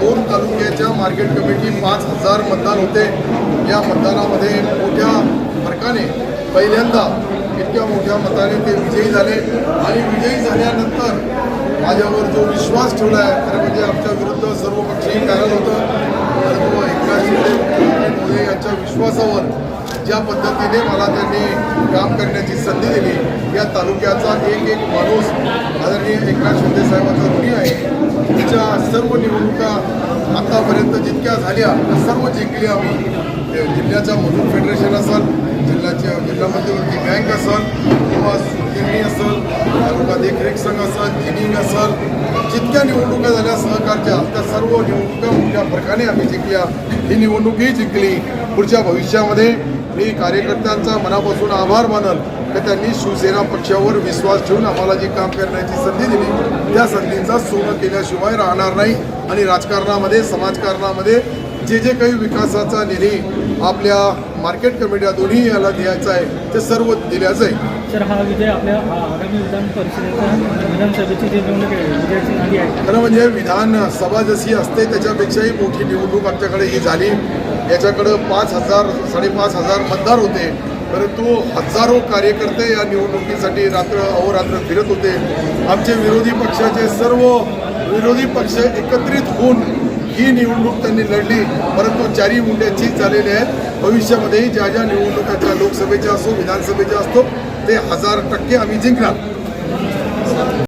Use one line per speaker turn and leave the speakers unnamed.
दोन तालुक्याच्या market committee पाच हजार मतदान होते. या मतदानामध्ये मोठ्या फरकाने पहिल्यांदा इतक्या मोठ्या मताने ते विजयी झाले. आणि विजयी झाल्यानंतर माझ्यावर जो विश्वास ठेवला आहे खरं म्हणजे आमच्या विरुद्ध सर्वपक्षीय कारण होतं. परंतु एकनाथ शिंदे मोदी यांच्या विश्वासावर ज्या पद्धतीने मला त्यांनी काम करण्याची संधी दिली या तालुक्याचा एक एक माणूस आदरणीय एकनाथ शिंदे साहेबांचा ऋणी आहे. सर्व निवडणुका आतापर्यंत जितक्या झाल्या सर्व जिंकली आम्ही. ते जिल्ह्याच्या मजूर फेडरेशन असेल जिल्ह्याच्या जिल्हा मध्यवर्ती बँक असेल किंवा सुगिरणी असेल तालुका देखरेख संघ असेल जिनिंग असेल जितक्या निवडणुका झाल्या सहकारच्या त्या सर्व निवडणुका मोठ्या प्रकारे आम्ही जिंकल्या. ही निवडणूकही जिंकली. पुढच्या भविष्यामध्ये मी कार्यकर्त्यांचा मनापासून आभार मानल की त्यांनी शिवसेना पक्षावर विश्वास ठेवून आम्हाला जी काम करण्याची संधी दिली त्या संधींचा सोनं केल्याशिवाय राहणार नाही. आणि राजकारणामध्ये समाजकारणामध्ये जे जे काही विकासाचा निधी आपल्या मार्केट कमिट्या दोन्ही याला द्यायचा आहे ते सर्व दिल्या जाईल
सर हा विजय आपल्या आगामी विधान परिषदेचा विधानसभेची जी निवडणूक आहे विजयाची नांदी आहे.
खरं म्हणजे विधानसभा जशी असते त्याच्यापेक्षाही मोठी निवडणूक आमच्याकडे ही झाली. याच्याकडं पाच हजार साडेपाच हजार मतदार होते. परंतु हजारो कार्यकर्ते या निवडणुकीसाठी रात्र अहोरात्र फिरत होते. आमचे विरोधी पक्षाचे सर्व विरोधी पक्ष एकत्रित होऊन ही निवडणूक त्यांनी लढली परंतु चारी मुंड्याचीच झालेली आहेत. भविष्यामध्येही ज्या ज्या निवडणुकाच्या लोकसभेच्या असो विधानसभेच्या असतो ते हजार टक्के आम्ही जिंकणार.